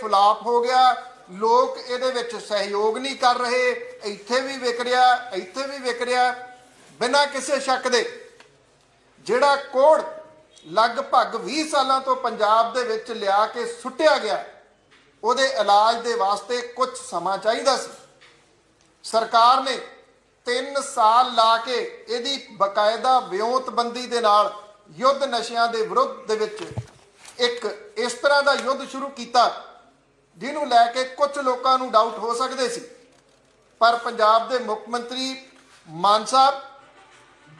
Flop ਹੋ ਗਿਆ। ਲੋਕ ਇਹਦੇ ਵਿੱਚ ਸਹਿਯੋਗ ਨਹੀਂ ਕਰ ਰਹੇ। ਇੱਥੇ ਵੀ ਵਿਕ ਰਿਹਾ, ਇੱਥੇ ਵੀ ਵਿਕ ਰਿਹਾ। ਬਿਨਾਂ ਕਿਸੇ ਸ਼ੱਕ ਦੇ। ਜਿਹੜਾ ਕੋੜ ਲਗਭਗ 20 ਸਾਲਾਂ ਤੋਂ ਪੰਜਾਬ ਦੇ ਵਿੱਚ ਲਿਆ ਕੇ ਸੁੱਟਿਆ ਗਿਆ, ਉਹਦੇ ਇਲਾਜ ਦੇ ਵਾਸਤੇ ਕੁਝ ਸਮਾਂ ਚਾਹੀਦਾ ਸੀ। ਸਰਕਾਰ ਨੇ 3 ਸਾਲ ਲਾ ਕੇ ਇਹਦੀ ਬਕਾਇਦਾ ਵਿਉਂਤਬੰਦੀ ਦੇ ਨਾਲ ਯੁੱਧ ਨਸ਼ਿਆਂ ਦੇ ਵਿਰੁੱਧ ਦੇ ਵਿੱਚ ਇੱਕ ਇਸ ਤਰ੍ਹਾਂ ਦਾ ਯੁੱਧ ਸ਼ੁਰੂ ਕੀਤਾ ਜਿਹਨੂੰ ਲੈ ਕੇ ਕੁਝ ਲੋਕਾਂ ਨੂੰ ਡਾਊਟ ਹੋ ਸਕਦੇ ਸੀ। ਪਰ ਪੰਜਾਬ ਦੇ ਮੁੱਖ ਮੰਤਰੀ ਮਾਨ ਸਾਹਿਬ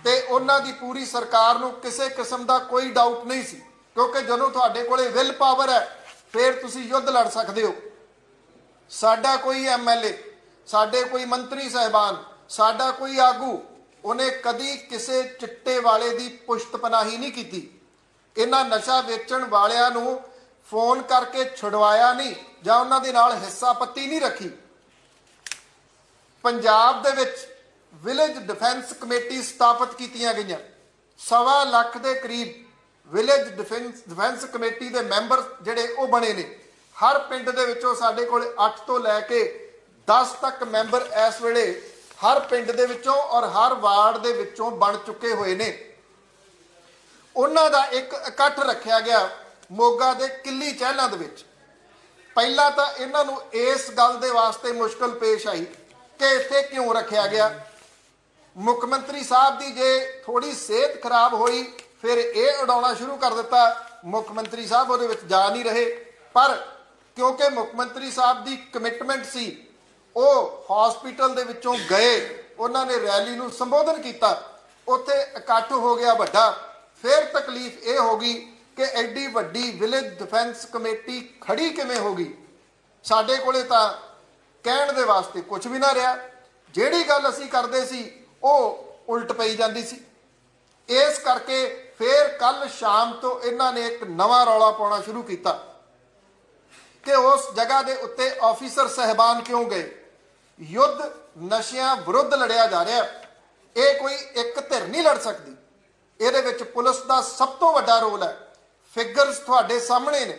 ਤੇ ਉਹਨਾਂ ਦੀ ਪੂਰੀ ਸਰਕਾਰ ਨੂੰ ਕਿਸੇ ਕਿਸਮ ਦਾ ਕੋਈ ਡਾਊਟ ਨਹੀਂ ਸੀ, ਕਿਉਂਕਿ ਜਦੋਂ ਤੁਹਾਡੇ ਕੋਲੇ ਵਿਲ ਪਾਵਰ ਹੈ, ਫਿਰ ਤੁਸੀਂ ਯੁੱਧ ਲੜ ਸਕਦੇ ਹੋ। ਸਾਡਾ ਕੋਈ ਐਮਐਲਏ ਸਾਡੇ ਕੋਈ ਮੰਤਰੀ ਸਹਿਬਾਨ, ਸਾਡਾ ਕੋਈ ਆਗੂ, ਉਹਨੇ ਕਦੀ ਕਿਸੇ ਚਿੱਟੇ ਵਾਲੇ ਦੀ ਪੁਸ਼ਤ ਪਨਾਹੀ ਨਹੀਂ ਕੀਤੀ। ਇਹਨਾਂ ਨਸ਼ਾ ਵੇਚਣ ਵਾਲਿਆਂ ਨੂੰ ਫੋਨ ਕਰਕੇ ਛੁਡਵਾਇਆ ਨਹੀਂ ਜਾਂ ਉਹਨਾਂ ਦੇ ਨਾਲ ਹਿੱਸਾ ਪੱਤੀ ਨਹੀਂ ਰੱਖੀ। ਪੰਜਾਬ ਦੇ ਵਿੱਚ ਵਿਲੇਜ ਡਿਫੈਂਸ ਕਮੇਟੀ ਸਥਾਪਿਤ ਕੀਤੀਆਂ ਗਈਆਂ। ਸਵਾ ਲੱਖ ਦੇ ਕਰੀਬ ਵਿਲੇਜ ਡਿਫੈਂਸ ਡਿਫੈਂਸ ਕਮੇਟੀ ਦੇ ਮੈਂਬਰ ਜਿਹੜੇ ਉਹ ਬਣੇ ਨੇ। ਹਰ ਪਿੰਡ ਦੇ ਵਿੱਚੋਂ ਸਾਡੇ ਕੋਲ 8 ਤੋਂ ਲੈ ਕੇ 10 ਤੱਕ ਮੈਂਬਰ ਇਸ ਵੇਲੇ ਹਰ ਪਿੰਡ ਦੇ ਵਿੱਚੋਂ ਔਰ ਹਰ ਵਾਰਡ ਦੇ ਵਿੱਚੋਂ ਬਣ ਚੁੱਕੇ ਹੋਏ ਨੇ। ਉਹਨਾਂ ਦਾ ਇੱਕ ਇਕੱਠ ਰੱਖਿਆ ਗਿਆ। ਮੋਗਾ ਦੇ ਕਿੱਲੀ ਚਹਿਲਾਂ ਦੇ ਵਿੱਚ। ਪਹਿਲਾਂ ਤਾਂ ਇਹਨਾਂ ਨੂੰ ਇਸ ਗੱਲ ਦੇ ਵਾਸਤੇ ਮੁਸ਼ਕਲ ਪੇਸ਼ ਆਈ ਕਿ ਇੱਥੇ ਕਿਉਂ ਰੱਖਿਆ ਗਿਆ। ਮੁੱਖ ਮੰਤਰੀ ਸਾਹਿਬ ਦੀ ਜੇ ਥੋੜੀ ਸਿਹਤ ਖਰਾਬ ਹੋਈ, ਫਿਰ ਇਹ ਉਡਾਉਣਾ ਸ਼ੁਰੂ ਕਰ ਦਿੱਤਾ। ਮੁੱਖ ਮੰਤਰੀ ਸਾਹਿਬ ਉਹਦੇ ਵਿੱਚ ਜਾ ਨਹੀਂ ਰਹੇ। ਪਰ ਕਿਉਂਕਿ ਮੁੱਖ ਮੰਤਰੀ ਸਾਹਿਬ ਦੀ ਕਮਿਟਮੈਂਟ ਸੀ, ਉਹ ਹਸਪੀਟਲ ਦੇ ਵਿੱਚੋਂ ਗਏ, ਉਹਨਾਂ ਨੇ ਰੈਲੀ ਨੂੰ ਸੰਬੋਧਨ ਕੀਤਾ। ਉੱਥੇ ਇਕੱਠ ਹੋ ਗਿਆ ਵੱਡਾ। ਫਿਰ ਤਕਲੀਫ ਇਹ ਹੋ ਗਈ ਕਿ ਐਡੀ ਵੱਡੀ ਵਿਲੇਜ ਡਿਫੈਂਸ ਕਮੇਟੀ ਖੜੀ ਕਿਵੇਂ ਹੋ ਗਈ? ਸਾਡੇ ਕੋਲੇ ਤਾਂ ਕਹਿਣ ਦੇ ਵਾਸਤੇ ਕੁਝ ਵੀ ਨਾ ਰਿਹਾ। ਜਿਹੜੀ ਗੱਲ ਅਸੀਂ ਕਰਦੇ ਸੀ, ਉਹ ਉਲਟ ਪਈ ਜਾਂਦੀ ਸੀ। ਇਸ ਕਰਕੇ ਫੇਰ ਕੱਲ ਸ਼ਾਮ ਤੋਂ ਇਹਨਾਂ ਨੇ ਇੱਕ ਨਵਾਂ ਰੌਲਾ ਪਾਉਣਾ ਸ਼ੁਰੂ ਕੀਤਾ ਕਿ ਉਸ ਜਗ੍ਹਾ ਦੇ ਉੱਤੇ ਆਫੀਸਰ ਸਹਿਬਾਨ ਕਿਉਂ ਗਏ? ਯੁੱਧ ਨਸ਼ਿਆਂ ਵਿਰੁੱਧ ਲੜਿਆ ਜਾ ਰਿਹਾ। ਇਹ ਕੋਈ ਇੱਕ ਧਿਰ ਨਹੀਂ ਲੜ ਸਕਦੀ। ਇਹਦੇ ਵਿੱਚ ਪੁਲਿਸ ਦਾ ਸਭ ਤੋਂ ਵੱਡਾ ਰੋਲ ਹੈ। ਫਿਗਰਸ ਤੁਹਾਡੇ ਸਾਹਮਣੇ ਨੇ।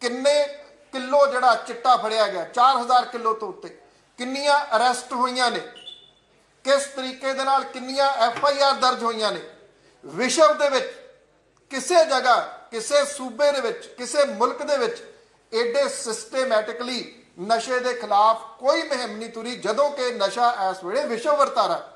ਕਿੰਨੇ ਕਿਲੋ ਜਿਹੜਾ ਚਿੱਟਾ ਫੜਿਆ ਗਿਆ? 4000 ਕਿਲੋ ਤੋਂ ਉੱਤੇ। ਕਿੰਨੀਆਂ ਅਰੈਸਟ ਹੋਈਆਂ ਨੇ? ਕਿਸ ਤਰੀਕੇ ਦੇ ਨਾਲ ਕਿੰਨੀਆਂ ਐਫ ਆਈ ਆਰ ਦਰਜ ਹੋਈਆਂ ਨੇ? ਵਿਸ਼ਵ ਦੇ ਵਿੱਚ, ਕਿਸੇ ਜਗ੍ਹਾ, ਕਿਸੇ ਸੂਬੇ ਦੇ ਵਿੱਚ, ਕਿਸੇ ਮੁਲਕ ਦੇ ਵਿੱਚ ਐਡੇ ਸਿਸਟਮੈਟਿਕਲੀ ਨਸ਼ੇ ਦੇ ਖਿਲਾਫ ਕੋਈ ਮੁਹਿੰਮ ਨਹੀਂ ਤੁਰੀ, ਜਦੋਂ ਕਿ ਨਸ਼ਾ ਇਸ ਵੇਲੇ ਵਿਸ਼ਵ ਵਰਤਾਰਾ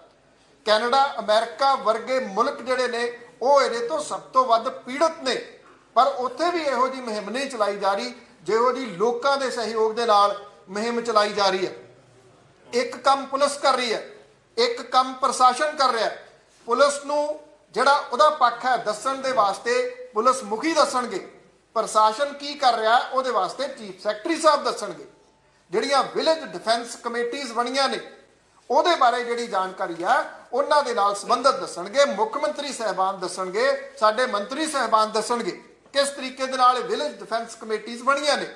ਕੈਨੇਡਾ, ਅਮਰੀਕਾ ਵਰਗੇ ਮੁਲਕ ਜਿਹੜੇ ਨੇ, ਉਹ ਇਹਦੇ ਤੋਂ ਸਭ ਤੋਂ ਵੱਧ ਪੀੜਤ ਨੇ। ਪਰ ਉੱਥੇ ਵੀ ਇਹੋ ਜੀ ਮੁਹਿੰਮ ਨਹੀਂ ਚਲਾਈ ਜਾ ਰਹੀ, ਜਿਹੋ ਜੀ ਲੋਕਾਂ ਦੇ ਸਹਿਯੋਗ ਦੇ ਨਾਲ ਮੁਹਿੰਮ ਚਲਾਈ ਜਾ ਰਹੀ ਹੈ। ਇੱਕ ਕੰਮ ਪੁਲਿਸ ਕਰ ਰਹੀ ਹੈ, ਇੱਕ ਕੰਮ ਪ੍ਰਸ਼ਾਸਨ ਕਰ ਰਿਹਾ ਪੁਲਿਸ ਨੂੰ ਜਿਹੜਾ ਉਹਦਾ ਪੱਖ ਹੈ ਦੱਸਣ ਦੇ ਵਾਸਤੇ ਪੁਲਿਸ ਮੁਖੀ ਦੱਸਣਗੇ। ਪ੍ਰਸ਼ਾਸਨ ਕੀ ਕਰ ਰਿਹਾ ਉਹਦੇ ਵਾਸਤੇ ਚੀਫ ਸੈਕਟਰੀ ਸਾਹਿਬ ਦੱਸਣਗੇ। ਜਿਹੜੀਆਂ ਵਿਲੇਜ ਡਿਫੈਂਸ ਕਮੇਟੀਆਂ ਬਣੀਆਂ ਨੇ, ਉਹਦੇ ਬਾਰੇ ਜਿਹੜੀ ਜਾਣਕਾਰੀ ਆ ਉਹਨਾਂ ਦੇ ਨਾਲ ਸੰਬੰਧਤ ਦੱਸਣਗੇ। ਮੁੱਖ ਮੰਤਰੀ ਸਹਿਬਾਨ ਦੱਸਣਗੇ, ਸਾਡੇ ਮੰਤਰੀ ਸਹਿਬਾਨ ਦੱਸਣਗੇ। ਕਿਸ ਤਰੀਕੇ ਦੇ ਨਾਲ ਵਿਲੇਜ ਡਿਫੈਂਸ ਕਮੇਟੀਆਂ ਬਣੀਆਂ ਨੇ?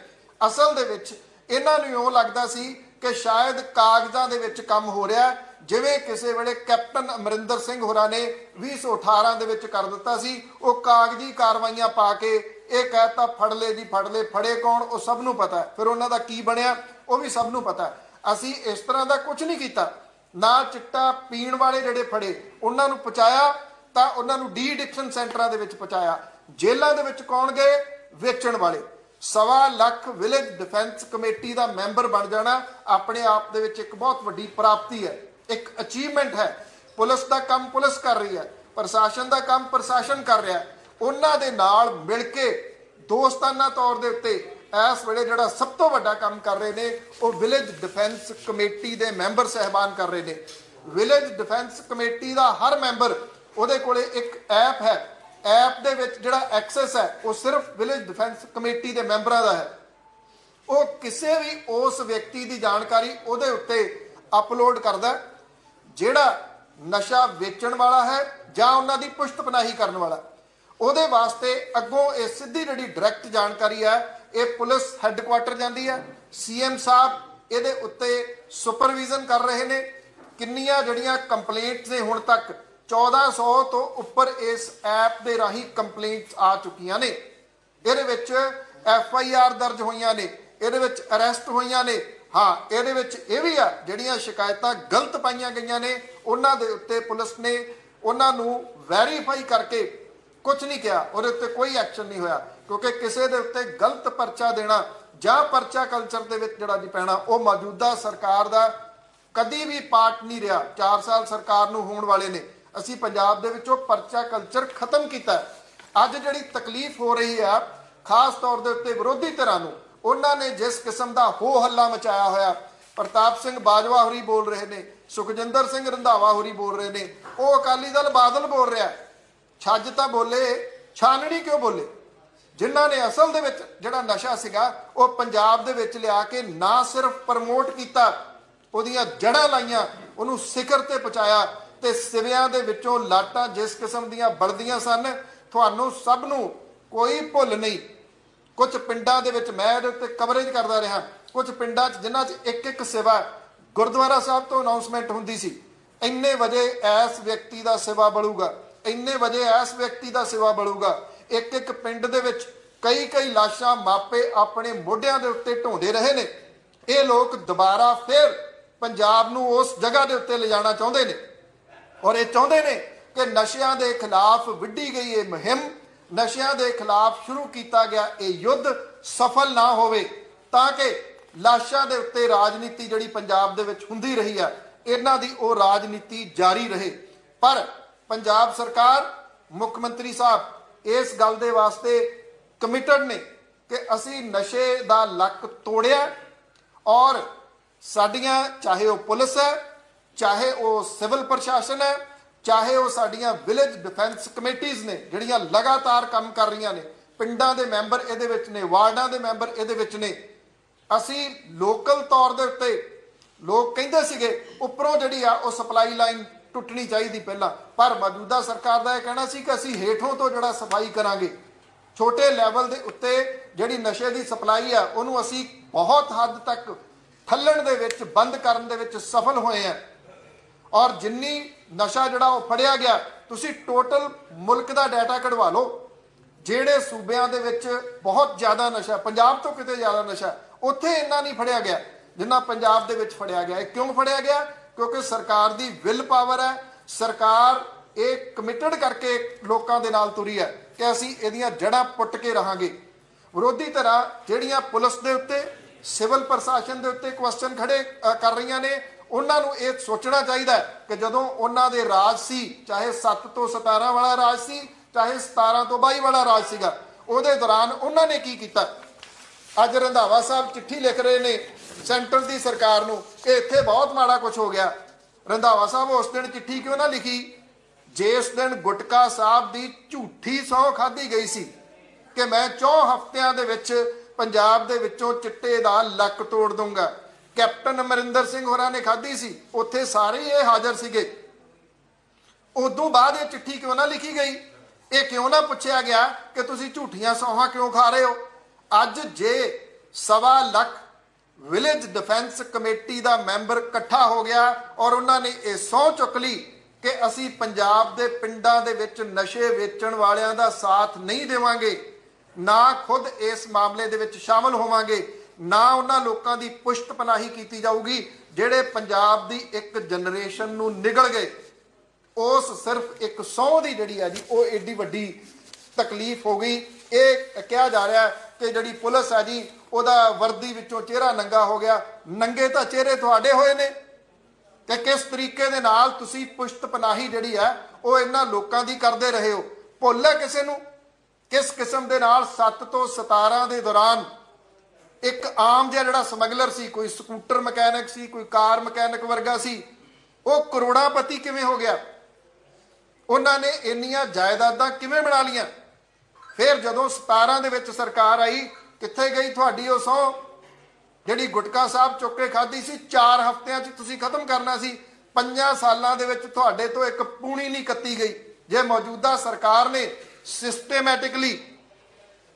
ਅਸਲ ਦੇ ਵਿੱਚ ਇਹਨਾਂ ਨੂੰ ਇਉਂ ਲੱਗਦਾ ਸੀ ਕਿ ਸ਼ਾਇਦ ਕਾਗਜ਼ਾਂ ਦੇ ਵਿੱਚ ਕੰਮ ਹੋ ਰਿਹਾ ਜਿਵੇਂ ਕਿਸੇ ਵੇਲੇ ਕੈਪਟਨ ਅਮਰਿੰਦਰ ਸਿੰਘ ਹੋਰਾਂ ਨੇ 2018 ਦੇ ਵਿੱਚ ਕਰ ਦਿੱਤਾ ਸੀ। ਉਹ ਕਾਗਜ਼ੀ ਕਾਰਵਾਈਆਂ ਪਾ ਕੇ ਇਹ ਕਹਿਤਾ ਫੜ ਲੈ ਜੀ ਫੜ ਲੈ ਫੜੇ ਕੌਣ? ਉਹ ਸਭ ਨੂੰ ਪਤਾ ਫਿਰ ਉਹਨਾਂ ਦਾ ਕੀ ਬਣਿਆ? ਉਹ ਵੀ ਸਭ ਨੂੰ ਪਤਾ ਅਸੀਂ ਇਸ ਤਰ੍ਹਾਂ ਦਾ ਕੁਝ ਨਹੀਂ ਕੀਤਾ। ਨਾ ਚਿੱਟਾ ਪੀਣ ਵਾਲੇ ਜਿਹੜੇ ਫੜੇ, ਉਹਨਾਂ ਨੂੰ ਪਹੁੰਚਾਇਆ। ਤਾਂ ਉਹਨਾਂ ਨੂੰ ਡੀ ਐਡਿਕਸ਼ਨ ਸੈਂਟਰਾਂ ਦੇ ਵਿੱਚ ਪਹੁੰਚਾਇਆ। ਜੇਲ੍ਹਾਂ ਦੇ ਵਿੱਚ ਕੌਣ ਗਏ? ਵੇਚਣ ਵਾਲੇ। ਸਵਾ ਲੱਖ ਵਿਲੇਜ ਡਿਫੈਂਸ ਕਮੇਟੀ ਦਾ ਮੈਂਬਰ ਬਣ ਜਾਣਾ ਆਪਣੇ ਆਪ ਦੇ ਵਿੱਚ ਇੱਕ ਬਹੁਤ ਵੱਡੀ ਪ੍ਰਾਪਤੀ ਹੈ। ਇੱਕ ਅਚੀਵਮੈਂਟ ਹੈ। ਪੁਲਿਸ ਦਾ ਕੰਮ ਪੁਲਿਸ ਕਰ ਰਹੀ ਹੈ। ਪ੍ਰਸ਼ਾਸਨ ਦਾ ਕੰਮ ਪ੍ਰਸ਼ਾਸਨ ਕਰ ਰਿਹਾ ਉਹਨਾਂ ਦੇ ਨਾਲ ਮਿਲ ਕੇ ਦੋਸਤਾਨਾ ਤੌਰ ਦੇ ਉੱਤੇ ਇਸ ਵੇਲੇ ਜਿਹੜਾ ਸਭ ਤੋਂ ਵੱਡਾ ਕੰਮ ਕਰ ਰਹੇ ਨੇ, ਉਹ ਵਿਲੇਜ ਡਿਫੈਂਸ ਕਮੇਟੀ ਦੇ ਮੈਂਬਰ ਸਹਿਬਾਨ ਕਰ ਰਹੇ ਨੇ। ਵਿਲੇਜ ਡਿਫੈਂਸ ਕਮੇਟੀ ਦਾ ਹਰ ਮੈਂਬਰ ਉਹਦੇ ਕੋਲੇ ਇੱਕ ਐਪ ਹੈ। ਐਪ ਦੇ ਵਿੱਚ ਜਿਹੜਾ ਐਕਸੈਸ ਹੈ, ਉਹ ਸਿਰਫ ਵਿਲੇਜ ਡਿਫੈਂਸ ਕਮੇਟੀ ਦੇ ਮੈਂਬਰਾਂ ਦਾ ਹੈ। ਉਹ ਕਿਸੇ ਵੀ ਉਸ ਵਿਅਕਤੀ ਦੀ ਜਾਣਕਾਰੀ ਉਹਦੇ ਉੱਤੇ ਅਪਲੋਡ ਕਰਦਾ ਜਿਹੜਾ ਨਸ਼ਾ ਵੇਚਣ ਵਾਲਾ ਹੈ ਜਾਂ ਉਹਨਾਂ ਦੀ ਪੁਸ਼ਤਪਨਾਹੀ ਕਰਨ ਵਾਲਾ ਉਹਦੇ ਵਾਸਤੇ ਅੱਗੋਂ ਇਹ ਸਿੱਧੀ ਜਿਹੜੀ ਡਾਇਰੈਕਟ ਜਾਣਕਾਰੀ ਹੈ, ਇਹ ਪੁਲਿਸ ਹੈੱਡਕੁਆਟਰ ਜਾਂਦੀ ਹੈ। ਸੀਐਮ ਸਾਹਿਬ ਇਹਦੇ ਉੱਤੇ ਸੁਪਰਵਿਜ਼ਨ ਕਰ ਰਹੇ ਨੇ। ਕਿੰਨੀਆਂ ਜਿਹੜੀਆਂ ਕੰਪਲੇਂਟਸ ਨੇ ਹੁਣ ਤੱਕ 1400 ਤੋਂ ਉੱਪਰ ਇਸ ਐਪ ਦੇ ਰਾਹੀਂ ਕੰਪਲੇਂਟਸ ਆ ਚੁੱਕੀਆਂ ਨੇ। ਇਹਦੇ ਵਿੱਚ ਐਫ ਆਈ ਆਰ ਦਰਜ ਹੋਈਆਂ ਨੇ, ਇਹਦੇ ਵਿੱਚ ਅਰੈਸਟ ਹੋਈਆਂ ਨੇ। ਹਾਂ, ਇਹਦੇ ਵਿੱਚ ਇਹ ਵੀ ਆ, ਜਿਹੜੀਆਂ ਸ਼ਿਕਾਇਤਾਂ ਗਲਤ ਪਾਈਆਂ ਗਈਆਂ ਨੇ, ਉਹਨਾਂ ਦੇ ਉੱਤੇ ਪੁਲਿਸ ਨੇ ਉਹਨਾਂ ਨੂੰ ਵੈਰੀਫਾਈ ਕਰਕੇ ਕੁਝ ਨਹੀਂ ਕਿਹਾ, ਉਹਦੇ ਉੱਤੇ ਕੋਈ ਐਕਸ਼ਨ ਨਹੀਂ ਹੋਇਆ, ਕਿਉਂਕਿ ਕਿਸੇ ਦੇ ਉੱਤੇ ਗਲਤ ਪਰਚਾ ਦੇਣਾ ਜਾਂ ਪਰਚਾ ਕਲਚਰ ਦੇ ਵਿੱਚ ਜਿਹੜਾ ਜੀ ਪੈਣਾ, ਉਹ ਮੌਜੂਦਾ ਸਰਕਾਰ ਦਾ ਕਦੀ ਵੀ ਪਾਰਟ ਨਹੀਂ ਰਿਹਾ। 4 ਸਾਲ ਸਰਕਾਰ ਨੂੰ ਹੋਣ ਵਾਲੇ ਨੇ। ਅਸੀਂ ਪੰਜਾਬ ਦੇ ਵਿੱਚੋਂ ਪਰਚਾ ਕਲਚਰ ਖਤਮ ਕੀਤਾ ਅੱਜ ਜਿਹੜੀ ਤਕਲੀਫ ਹੋ ਰਹੀ ਹੈ, ਖਾਸ ਤੌਰ ਦੇ ਉੱਤੇ ਵਿਰੋਧੀ ਧਿਰਾਂ ਨੂੰ, ਉਹਨਾਂ ਨੇ ਜਿਸ ਕਿਸਮ ਦਾ ਹੋ ਹੱਲਾ ਮਚਾਇਆ ਹੋਇਆ, ਪ੍ਰਤਾਪ ਸਿੰਘ ਬਾਜਵਾ ਹੋਰੀ ਬੋਲ ਰਹੇ ਨੇ, ਸੁਖਜਿੰਦਰ ਸਿੰਘ ਰੰਧਾਵਾ ਹੋਰੀ ਬੋਲ ਰਹੇ ਨੇ, ਉਹ ਅਕਾਲੀ ਦਲ ਬਾਦਲ ਬੋਲ ਰਿਹਾ ਛੱਜ ਤਾਂ ਬੋਲੇ, ਛਾਨਣੀ ਕਿਉਂ ਬੋਲੇ? ਜਿਨ੍ਹਾਂ ਨੇ ਅਸਲ ਦੇ ਵਿੱਚ ਜਿਹੜਾ ਨਸ਼ਾ ਸੀਗਾ, ਉਹ ਪੰਜਾਬ ਦੇ ਵਿੱਚ ਲਿਆ ਕੇ ਨਾ ਸਿਰਫ ਪ੍ਰਮੋਟ ਕੀਤਾ, ਉਹਦੀਆਂ ਜੜ੍ਹਾਂ ਲਾਈਆਂ, ਉਹਨੂੰ ਸਿਖਰ ਤੇ ਪਹੁੰਚਾਇਆ ਤੇ ਸਿਵਿਆਂ ਦੇ ਵਿੱਚੋਂ ਲਾਟਾਂ ਜਿਸ ਕਿਸਮ ਦੀਆਂ ਬਲਦੀਆਂ ਸਨ, ਤੁਹਾਨੂੰ ਸਭ ਨੂੰ ਕੋਈ ਭੁੱਲ ਨਹੀਂ। ਕੁਝ ਪਿੰਡਾਂ ਦੇ ਵਿੱਚ ਮੈਂ ਇਹਦੇ ਉੱਤੇ ਕਵਰੇਜ ਕਰਦਾ ਰਿਹਾ। ਕੁਝ ਪਿੰਡਾਂ 'ਚ ਜਿਨ੍ਹਾਂ 'ਚ ਇੱਕ ਇੱਕ ਸਿਵਾ ਗੁਰਦੁਆਰਾ ਸਾਹਿਬ ਤੋਂ ਅਨਾਉਂਸਮੈਂਟ ਹੁੰਦੀ ਸੀ। ਇੰਨੇ ਵਜੇ ਐਸ ਵਿਅਕਤੀ ਦਾ ਸਿਵਾ ਬਲੂਗਾ ਇੰਨੇ ਵਜੇ ਐਸ ਵਿਅਕਤੀ ਦਾ ਸਿਵਾ ਬਲੂਗਾ ਇੱਕ ਇੱਕ ਪਿੰਡ ਦੇ ਵਿੱਚ ਕਈ ਕਈ ਲਾਸ਼ਾਂ ਮਾਪੇ ਆਪਣੇ ਮੋਢਿਆਂ ਦੇ ਉੱਤੇ ਢੋਂਦੇ ਰਹੇ ਨੇ। ਇਹ ਲੋਕ ਦੁਬਾਰਾ ਫਿਰ ਪੰਜਾਬ ਨੂੰ ਉਸ ਜਗ੍ਹਾ ਦੇ ਉੱਤੇ ਲਿਜਾਣਾ ਚਾਹੁੰਦੇ ਨੇ। ਔਰ ਇਹ ਚਾਹੁੰਦੇ ਨੇ ਕਿ ਨਸ਼ਿਆਂ ਦੇ ਖਿਲਾਫ ਵਿੱਢੀ ਗਈ ਇਹ ਮੁਹਿੰਮ, ਨਸ਼ਿਆਂ ਦੇ ਖਿਲਾਫ ਸ਼ੁਰੂ ਕੀਤਾ ਗਿਆ ਇਹ ਯੁੱਧ ਸਫਲ ਨਾ ਹੋਵੇ, ਤਾਂ ਕਿ ਲਾਸ਼ਾਂ ਦੇ ਉੱਤੇ ਰਾਜਨੀਤੀ ਜਿਹੜੀ ਪੰਜਾਬ ਦੇ ਵਿੱਚ ਹੁੰਦੀ ਰਹੀ ਆ, ਇਹਨਾਂ ਦੀ ਉਹ ਰਾਜਨੀਤੀ ਜਾਰੀ ਰਹੇ। ਪਰ ਪੰਜਾਬ ਸਰਕਾਰ, ਮੁੱਖ ਮੰਤਰੀ ਸਾਹਿਬ, ਇਸ ਗੱਲ ਦੇ ਵਾਸਤੇ ਕਮਿਟਡ ਨੇ ਕਿ ਅਸੀਂ ਨਸ਼ੇ ਦਾ ਲੱਕ ਤੋੜਿਆ ਔਰ ਸਾਡੀਆਂ, ਚਾਹੇ ਉਹ ਪੁਲਿਸ ਹੈ ਚਾਹੇ ਉਹ ਸਿਵਲ ਪ੍ਰਸ਼ਾਸਨ ਹੈ, ਚਾਹੇ ਉਹ ਸਾਡੀਆਂ ਵਿਲੇਜ ਡਿਫੈਂਸ ਕਮੇਟੀਆਂ ਨੇ, ਜਿਹੜੀਆਂ ਲਗਾਤਾਰ ਕੰਮ ਕਰ ਰਹੀਆਂ ਨੇ, ਪਿੰਡਾਂ ਦੇ ਮੈਂਬਰ ਇਹਦੇ ਵਿੱਚ ਨੇ, ਵਾਰਡਾਂ ਦੇ ਮੈਂਬਰ ਇਹਦੇ ਵਿੱਚ ਨੇ। ਅਸੀਂ ਲੋਕਲ ਤੌਰ ਦੇ ਉੱਤੇ ਲੋਕ ਕਹਿੰਦੇ ਸੀਗੇ, ਉੱਪਰੋਂ ਜਿਹੜੀ ਆ ਉਹ ਸਪਲਾਈ ਲਾਈਨ ਟੁੱਟਣੀ ਚਾਹੀਦੀ ਪਹਿਲਾਂ, ਪਰ ਮੌਜੂਦਾ ਸਰਕਾਰ ਦਾ ਇਹ ਕਹਿਣਾ ਸੀ ਕਿ ਅਸੀਂ ਹੇਠੋਂ ਤੋਂ ਜਿਹੜਾ ਸਫ਼ਾਈ ਕਰਾਂਗੇ। ਛੋਟੇ ਲੈਵਲ ਦੇ ਉੱਤੇ ਜਿਹੜੀ ਨਸ਼ੇ ਦੀ ਸਪਲਾਈ ਆ, ਉਹਨੂੰ ਅਸੀਂ ਬਹੁਤ ਹੱਦ ਤੱਕ ਠੱਲਣ ਦੇ ਵਿੱਚ, ਬੰਦ ਕਰਨ ਦੇ ਵਿੱਚ ਸਫਲ ਹੋਏ ਆ। ਔਰ ਜਿੰਨੀ ਨਸ਼ਾ ਜਿਹੜਾ ਉਹ ਫੜਿਆ ਗਿਆ, ਤੁਸੀਂ ਟੋਟਲ ਮੁਲਕ ਦਾ ਡਾਟਾ ਕਢਵਾ ਲਓ। ਜਿਹੜੇ ਸੂਬਿਆਂ ਦੇ ਵਿੱਚ ਬਹੁਤ ਜ਼ਿਆਦਾ ਨਸ਼ਾ, ਪੰਜਾਬ ਤੋਂ ਕਿਤੇ ਜ਼ਿਆਦਾ ਨਸ਼ਾ, ਉੱਥੇ ਇੰਨਾ ਨਹੀਂ ਫੜਿਆ ਗਿਆ ਜਿੰਨਾ ਪੰਜਾਬ ਦੇ ਵਿੱਚ ਫੜਿਆ ਗਿਆ। ਇਹ ਕਿਉਂ ਫੜਿਆ ਗਿਆ? ਕਿਉਂਕਿ ਸਰਕਾਰ ਦੀ ਵਿਲ ਪਾਵਰ ਹੈ। ਸਰਕਾਰ ਇਹ ਕਮਿਟਡ ਕਰਕੇ ਲੋਕਾਂ ਦੇ ਨਾਲ ਤੁਰੀ ਹੈ ਕਿ ਅਸੀਂ ਇਹਦੀਆਂ ਜੜ੍ਹਾਂ ਪੁੱਟ ਕੇ ਰਹਾਂਗੇ। ਵਿਰੋਧੀ ਧਿਰਾਂ ਜਿਹੜੀਆਂ ਪੁਲਿਸ ਦੇ ਉੱਤੇ, ਸਿਵਲ ਪ੍ਰਸ਼ਾਸਨ ਦੇ ਉੱਤੇ ਕੁਐਸਚਨ ਖੜੇ ਕਰ ਰਹੀਆਂ ਨੇ ਉਹਨਾਂ ਨੂੰ ਇਹ ਸੋਚਣਾ ਚਾਹੀਦਾ ਕਿ ਜਦੋਂ ਉਹਨਾਂ ਦੇ ਰਾਜ ਸੀ, ਚਾਹੇ 7 ਤੋਂ 17 ਵਾਲਾ ਰਾਜ ਸੀ, ਚਾਹੇ 17 ਤੋਂ 22 ਵਾਲਾ ਰਾਜ ਸੀਗਾ, ਉਹਦੇ ਦੌਰਾਨ ਉਹਨਾਂ ਨੇ ਕੀ ਕੀਤਾ? ਅੱਜ ਰੰਧਾਵਾ ਸਾਹਿਬ ਚਿੱਠੀ ਲਿਖ ਰਹੇ ਨੇ ਸੈਂਟਰ ਦੀ ਸਰਕਾਰ ਨੂੰ, ਕਿ ਇੱਥੇ ਬਹੁਤ ਮਾੜਾ ਕੁਝ ਹੋ ਗਿਆ। ਰੰਧਾਵਾ ਸਾਹਿਬ ਉਸ ਦਿਨ ਚਿੱਠੀ ਕਿਉਂ ਨਾ ਲਿਖੀ? ਜਿਸ ਦਿਨ ਗੁਟਕਾ ਸਾਹਿਬ ਦੀ ਝੂਠੀ ਸਹੁੰ ਖਾਧੀ ਗਈ ਸੀ ਕਿ ਮੈਂ 4 ਹਫ਼ਤਿਆਂ ਦੇ ਵਿੱਚ ਪੰਜਾਬ ਦੇ ਵਿੱਚੋਂ ਚਿੱਟੇ ਦਾ ਲੱਕ ਤੋੜ ਦੂੰਗਾ ਕੈਪਟਨ ਅਮਰਿੰਦਰ ਸਿੰਘ ਹੋਰਾਂ ਨੇ ਖਾਧੀ ਸੀ, ਉੱਥੇ ਸਾਰੇ ਇਹ ਹਾਜ਼ਰ ਸੀਗੇ। ਉਦੋਂ ਬਾਅਦ ਇਹ ਚਿੱਠੀ ਕਿਉਂ ਨਾ ਲਿਖੀ ਗਈ? ਇਹ ਕਿਉਂ ਨਾ ਪੁੱਛਿਆ ਗਿਆ ਕਿ ਤੁਸੀਂ ਝੂਠੀਆਂ ਸੌਹਾਂ ਕਿਉਂ ਖਾ ਰਹੇ ਹੋ? ਅੱਜ ਜੇ ਸਵਾ ਲੱਖ ਵਿਲੇਜ ਡਿਫੈਂਸ ਕਮੇਟੀ ਦਾ ਮੈਂਬਰ ਇਕੱਠਾ ਹੋ ਗਿਆ ਔਰ ਉਹਨਾਂ ਨੇ ਇਹ ਸਹੁੰ ਚੁੱਕ ਲਈ ਕਿ ਅਸੀਂ ਪੰਜਾਬ ਦੇ ਪਿੰਡਾਂ ਦੇ ਵਿੱਚ ਨਸ਼ੇ ਵੇਚਣ ਵਾਲਿਆਂ ਦਾ ਸਾਥ ਨਹੀਂ ਦੇਵਾਂਗੇ, ਨਾ ਖੁਦ ਇਸ ਮਾਮਲੇ ਦੇ ਵਿੱਚ ਸ਼ਾਮਲ ਹੋਵਾਂਗੇ ਨਾ ਉਹਨਾਂ ਲੋਕਾਂ ਦੀ ਪੁਸ਼ਤ ਪਨਾਹੀ ਕੀਤੀ ਜਾਊਗੀ, ਜਿਹੜੇ ਪੰਜਾਬ ਦੀ ਇੱਕ ਜਨਰੇਸ਼ਨ ਨੂੰ ਨਿਗਲ ਗਏ। ਉਸ ਸਿਰਫ ਇੱਕ ਸੌ ਦੀ ਜਿਹੜੀ ਹੈ ਜੀ, ਉਹ ਏਡੀ ਵੱਡੀ ਤਕਲੀਫ ਹੋ ਗਈ। ਇਹ ਕਿਹਾ ਜਾ ਰਿਹਾ ਕਿ ਜਿਹੜੀ ਪੁਲਿਸ ਹੈ ਜੀ, ਉਹਦਾ ਵਰਦੀ ਵਿੱਚੋਂ ਚਿਹਰਾ ਨੰਗਾ ਹੋ ਗਿਆ। ਨੰਗੇ ਤਾਂ ਚਿਹਰੇ ਤੁਹਾਡੇ ਹੋਏ ਨੇ। ਕਿ ਕਿਸ ਤਰੀਕੇ ਦੇ ਨਾਲ ਤੁਸੀਂ ਪੁਸ਼ਤ ਪਨਾਹੀ ਜਿਹੜੀ ਹੈ ਉਹ ਇਹਨਾਂ ਲੋਕਾਂ ਦੀ ਕਰਦੇ ਰਹੇ ਹੋ? ਭੁੱਲ ਹੈ ਕਿਸੇ ਨੂੰ? ਕਿਸ ਕਿਸਮ ਦੇ ਨਾਲ 7 ਤੋਂ 17 ਦੇ ਦੌਰਾਨ ਇੱਕ ਆਮ ਜਿਹਾ ਜਿਹੜਾ ਸਮਗਲਰ ਸੀ, ਕੋਈ ਸਕੂਟਰ ਮਕੈਨਿਕ ਸੀ, ਕੋਈ ਕਾਰ ਮਕੈਨਿਕ ਵਰਗਾ ਸੀ, ਉਹ ਕਰੋੜਾਪਤੀ ਕਿਵੇਂ ਹੋ ਗਿਆ? ਉਹਨਾਂ ਨੇ ਇੰਨੀਆਂ ਜਾਇਦਾਦਾਂ ਕਿਵੇਂ ਬਣਾ ਲੀਆਂ ਫਿਰ ਜਦੋਂ 17 ਦੇ ਵਿੱਚ ਸਰਕਾਰ ਆਈ, ਕਿੱਥੇ ਗਈ ਤੁਹਾਡੀ ਉਹ ਸਹੁੰ ਜਿਹੜੀ ਗੁਟਕਾ ਸਾਹਿਬ ਚੁੱਕ ਕੇ ਖਾਧੀ ਸੀ 4 ਹਫ਼ਤਿਆਂ 'ਚ ਤੁਸੀਂ ਖਤਮ ਕਰਨਾ ਸੀ 5 ਸਾਲਾਂ ਦੇ ਵਿੱਚ ਤੁਹਾਡੇ ਤੋਂ ਇੱਕ ਪੂਣੀ ਨਹੀਂ ਕੱਤੀ ਗਈ। ਜੇ ਮੌਜੂਦਾ ਸਰਕਾਰ ਨੇ ਸਿਸਟਮੈਟਿਕਲੀ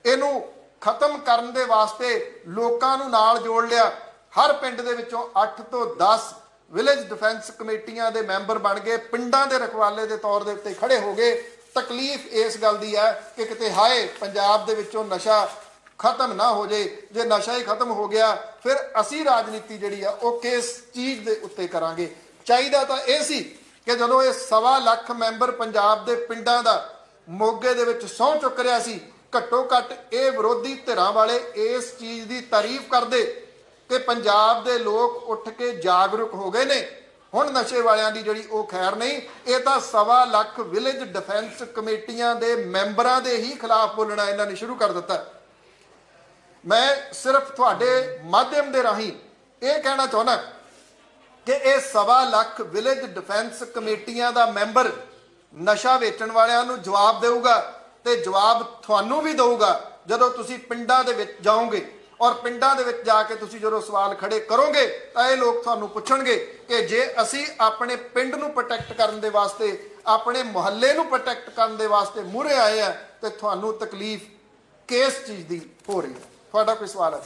ਇਹਨੂੰ ਖਤਮ ਕਰਨ ਦੇ ਵਾਸਤੇ ਲੋਕਾਂ ਨੂੰ ਨਾਲ ਜੋੜ ਲਿਆ। ਹਰ ਪਿੰਡ ਦੇ ਵਿੱਚੋਂ 8 ਤੋਂ 10 ਵਿਲੇਜ ਡਿਫੈਂਸ ਕਮੇਟੀਆਂ ਦੇ ਮੈਂਬਰ ਬਣ ਗਏ। ਪਿੰਡਾਂ ਦੇ ਰਖਵਾਲੇ ਦੇ ਤੌਰ ਦੇ ਉੱਤੇ ਖੜੇ ਹੋ ਗਏ। ਤਕਲੀਫ ਇਸ ਗੱਲ ਦੀ ਹੈ ਕਿ ਕਿਤੇ ਹਾਏ, ਪੰਜਾਬ ਦੇ ਵਿੱਚੋਂ ਨਸ਼ਾ ਖਤਮ ਨਾ ਹੋ ਜੇ। ਜੇ ਨਸ਼ਾ ਹੀ ਖਤਮ ਹੋ ਗਿਆ, ਫਿਰ ਅਸੀਂ ਰਾਜਨੀਤੀ ਜਿਹੜੀ ਆ, ਉਹ ਕਿਸ ਚੀਜ਼ ਦੇ ਉੱਤੇ ਕਰਾਂਗੇ? ਚਾਹੀਦਾ ਤਾਂ ਇਹ ਸੀ ਕਿ ਜਦੋਂ ਇਹ ਸਵਾ ਲੱਖ ਮੈਂਬਰ ਪੰਜਾਬ ਦੇ ਪਿੰਡਾਂ ਦਾ ਮੋਗੇ ਦੇ ਵਿੱਚ ਸਹੁੰ ਚੁੱਕ ਰਿਹਾ ਸੀ ਘੱਟੋ ਘੱਟ ਇਹ ਵਿਰੋਧੀ ਧਿਰਾਂ ਵਾਲੇ ਇਸ ਚੀਜ਼ ਦੀ ਤਾਰੀਫ ਕਰਦੇ ਕਿ ਪੰਜਾਬ ਦੇ ਲੋਕ ਉੱਠ ਕੇ ਜਾਗਰੂਕ ਹੋ ਗਏ ਨੇ। ਹੁਣ ਨਸ਼ੇ ਵਾਲਿਆਂ ਦੀ ਜਿਹੜੀ ਉਹ ਖੈਰ ਨਹੀਂ, ਇਹ ਤਾਂ ਸਵਾ ਲੱਖ ਵਿਲੇਜ ਡਿਫੈਂਸ ਕਮੇਟੀਆਂ ਦੇ ਮੈਂਬਰਾਂ ਦੇ ਹੀ ਖਿਲਾਫ ਬੋਲਣਾ ਇਹਨਾਂ ਨੇ ਸ਼ੁਰੂ ਕਰ ਦਿੱਤਾ। ਮੈਂ ਸਿਰਫ ਤੁਹਾਡੇ ਮਾਧਿਅਮ ਦੇ ਰਾਹੀਂ ਇਹ ਕਹਿਣਾ ਚਾਹੁੰਦਾ ਕਿ ਇਹ ਸਵਾ ਲੱਖ ਵਿਲੇਜ ਡਿਫੈਂਸ ਕਮੇਟੀਆਂ ਦਾ ਮੈਂਬਰ ਨਸ਼ਾ ਵੇਚਣ ਵਾਲਿਆਂ ਨੂੰ ਜਵਾਬ ਦੇਊਗਾ। ਤੇ ਜਵਾਬ ਤੁਹਾਨੂੰ ਵੀ ਦਊਗਾ ਜਦੋਂ ਤੁਸੀਂ ਪਿੰਡਾਂ ਦੇ ਵਿੱਚ ਜਾਓਗੇ। ਔਰ ਪਿੰਡਾਂ ਦੇ ਵਿੱਚ ਜਾ ਕੇ ਤੁਸੀਂ ਜਦੋਂ ਸਵਾਲ ਖੜੇ ਕਰੋਗੇ, ਤਾਂ ਇਹ ਲੋਕ ਤੁਹਾਨੂੰ ਪੁੱਛਣਗੇ ਕਿ ਜੇ ਅਸੀਂ ਆਪਣੇ ਪਿੰਡ ਨੂੰ ਪ੍ਰੋਟੈਕਟ ਕਰਨ ਦੇ ਵਾਸਤੇ, ਆਪਣੇ ਮੁਹੱਲੇ ਨੂੰ ਪ੍ਰੋਟੈਕਟ ਕਰਨ ਦੇ ਵਾਸਤੇ ਮੂਹਰੇ ਆਏ ਆ, ਤੇ ਤੁਹਾਨੂੰ ਤਕਲੀਫ ਕਿਸ ਚੀਜ਼ ਦੀ ਹੋ ਰਹੀ ਹੈ? ਤੁਹਾਡਾ ਕੋਈ ਸਵਾਲ ਹੈ